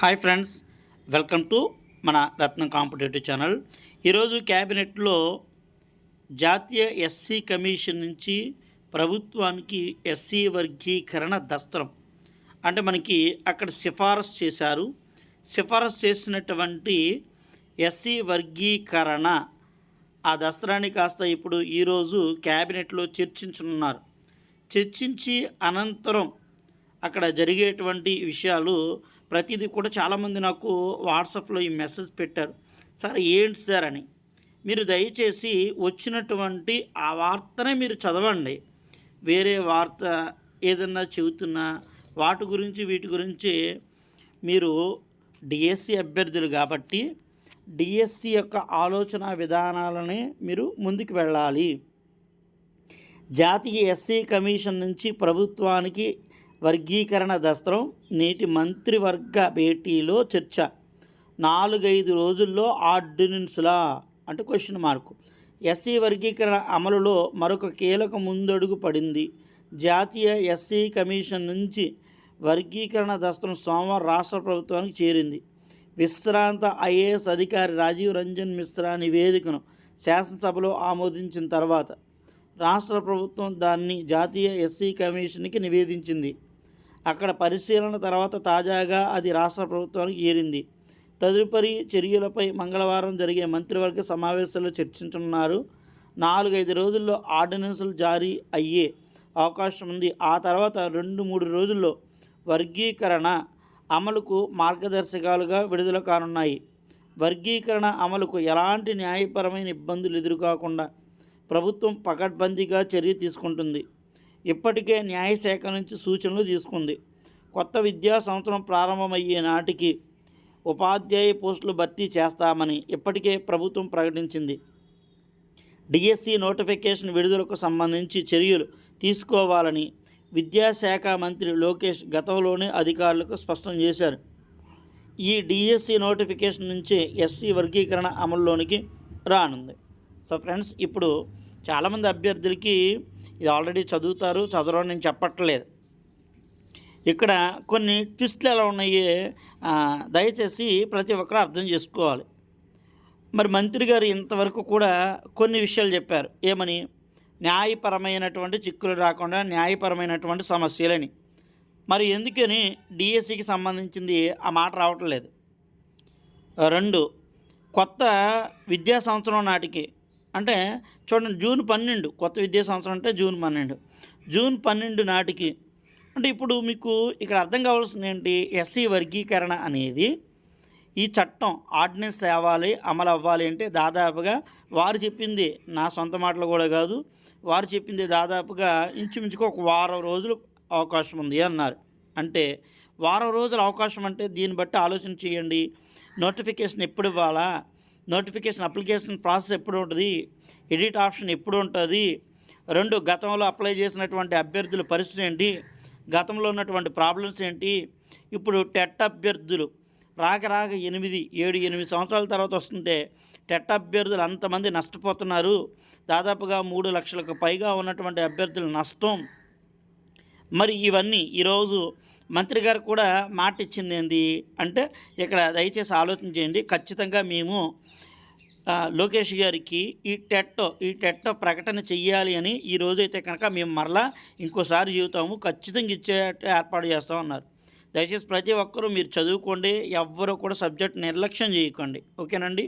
Hi friends welcome to మన రత్నం competitive channel. ఈరోజు క్యాబినెట్లో జాతీయ ఎస్సీ కమిషన్ నుంచి ప్రభుత్వానికి ఎస్సీ వర్గీకరణ దస్త్రం. అంటే మనకి అక్కడ సిఫారసు చేశారు. సిఫారసు చేసినటువంటి ఎస్సీ వర్గీకరణ ఆ దస్త్రాన్ని కాస్త ఇప్పుడు ఈరోజు క్యాబినెట్లో చర్చించనున్నారు. చర్చించి అనంతరం అక్కడ జరిగేటువంటి విషయాలు ప్రతిదీ కూడా చాలామంది నాకు వాట్సాప్లో ఈ మెసేజ్ పెట్టారు. సార్ ఏంటి సార్ అని? మీరు దయచేసి వచ్చినటువంటి ఆ వార్తనే మీరు చదవండి. వేరే వార్త ఏదన్నా చెబుతున్నా వాటి గురించి వీటి గురించి మీరు డిఎస్సి అభ్యర్థులు కాబట్టి డిఎస్సి యొక్క ఆలోచన విధానాలనే మీరు ముందుకు వెళ్ళాలి. జాతీయ ఎస్సీ కమిషన్ నుంచి ప్రభుత్వానికి వర్గీకరణ దస్త్రం నేటి మంత్రివర్గ భేటీలో చర్చ. నాలుగైదు రోజుల్లో ఆర్డినెన్స్లా అంటే క్వశ్చన్ మార్కు ఎస్సీ వర్గీకరణ అమలులో మరొక కీలక ముందడుగు పడింది. జాతీయ ఎస్సీ కమిషన్ నుంచి వర్గీకరణ దస్త్రం సోమవారం రాష్ట్ర ప్రభుత్వానికి చేరింది. విశ్రాంత ఐఏఎస్ అధికారి రాజీవ్ రంజన్ మిశ్రా నివేదికను శాసనసభలో ఆమోదించిన తర్వాత రాష్ట్ర ప్రభుత్వం దాన్ని జాతీయ ఎస్సీ కమిషన్కి నివేదించింది. అక్కడ పరిశీలన తర్వాత తాజాగా అది రాష్ట్ర ప్రభుత్వానికి ఏరింది. తదుపరి చర్యలపై మంగళవారం జరిగే మంత్రివర్గ సమావేశంలో చర్చించనున్నారు. నాలుగైదు రోజుల్లో ఆర్డినెన్సులు జారీ అయ్యే అవకాశం ఉంది. ఆ తర్వాత రెండు మూడు రోజుల్లో వర్గీకరణ అమలుకు మార్గదర్శకాలుగా విడుదల కానున్నాయి. వర్గీకరణ అమలుకు ఎలాంటి న్యాయపరమైన ఇబ్బందులు ఎదురుకాకుండా ప్రభుత్వం పకడ్బందీగా చర్య తీసుకుంటుంది. ఇప్పటికే న్యాయశాఖ నుంచి సూచనలు తీసుకుంది. కొత్త విద్యా సంవత్సరం ప్రారంభమయ్యే నాటికి ఉపాధ్యాయ పోస్టులు భర్తీ చేస్తామని ఇప్పటికే ప్రభుత్వం ప్రకటించింది. డిఎస్సి నోటిఫికేషన్ విడుదలకు సంబంధించి చర్యలు తీసుకోవాలని విద్యాశాఖ మంత్రి లోకేష్ గతంలోనే అధికారులకు స్పష్టం చేశారు. ఈ డిఎస్సి నోటిఫికేషన్ నుంచి ఎస్సీ వర్గీకరణ అమల్లోనికి రానుంది. సో ఫ్రెండ్స్ ఇప్పుడు చాలామంది అభ్యర్థులకి ఇది ఆల్రెడీ చదువుతారు చదవడం నేను చెప్పట్లేదు. ఇక్కడ కొన్ని ట్విస్ట్లు ఎలా ఉన్నాయి దయచేసి ప్రతి ఒక్కరు అర్థం చేసుకోవాలి. మరి మంత్రి గారు ఇంతవరకు కూడా కొన్ని విషయాలు చెప్పారు. ఏమని? న్యాయపరమైనటువంటి చిక్కులు రాకుండా న్యాయపరమైనటువంటి సమస్యలని. మరి ఎందుకని డిఎస్సికి సంబంధించింది ఆ మాట రావట్లేదు? రెండు కొత్త విద్యా సంవత్సరం నాటికి అంటే చూడండి జూన్ పన్నెండు కొత్త విద్యా సంవత్సరం అంటే జూన్ పన్నెండు. జూన్ పన్నెండు నాటికి అంటే ఇప్పుడు మీకు ఇక్కడ అర్థం కావాల్సింది ఏంటి? ఎస్సీ వర్గీకరణ అనేది ఈ చట్టం ఆర్డినెన్స్ తేవాలి అమలు అవ్వాలి అంటే దాదాపుగా వారు చెప్పింది నా సొంత మాటలు కూడా కాదు వారు చెప్పింది దాదాపుగా ఇంచుమించుకు ఒక వారం రోజులు అవకాశం ఉంది అన్నారు. అంటే వారం రోజుల అవకాశం అంటే దీన్ని బట్టి ఆలోచన చేయండి. నోటిఫికేషన్ ఎప్పుడు ఇవ్వాలా? నోటిఫికేషన్ అప్లికేషన్ ప్రాసెస్ ఎప్పుడు ఉంటుంది ఎడిట్ ఆప్షన్ ఎప్పుడు ఉంటుంది రెండు గతంలో అప్లై చేసినటువంటి అభ్యర్థుల పరిస్థితి ఏంటి గతంలో ఉన్నటువంటి ప్రాబ్లమ్స్ ఏంటి ఇప్పుడు టెట్ అభ్యర్థులు రాక రాక ఎనిమిది ఏడు ఎనిమిది సంవత్సరాల తర్వాత వస్తుంటే టెట్ అభ్యర్థులు అంతమంది నష్టపోతున్నారు దాదాపుగా మూడు లక్షలకు పైగా ఉన్నటువంటి అభ్యర్థుల నష్టం. మరి ఇవన్నీ ఈరోజు మంత్రి గారు కూడా మాట ఇచ్చింది ఏంటి అంటే ఇక్కడ దయచేసి ఆలోచన చేయండి. ఖచ్చితంగా మేము లోకేష్ గారికి ఈ టెట్ ఈ టెట్ ప్రకటన చెయ్యాలి అని ఈ రోజైతే కనుక మేము మరలా ఇంకోసారి జీవితాము ఖచ్చితంగా ఇచ్చే ఏర్పాటు చేస్తామన్నారు దయచేసి ప్రతి ఒక్కరూ మీరు చదువుకోండి. ఎవ్వరూ కూడా సబ్జెక్ట్ నిర్లక్ష్యం చేయకండి. ఓకేనండి?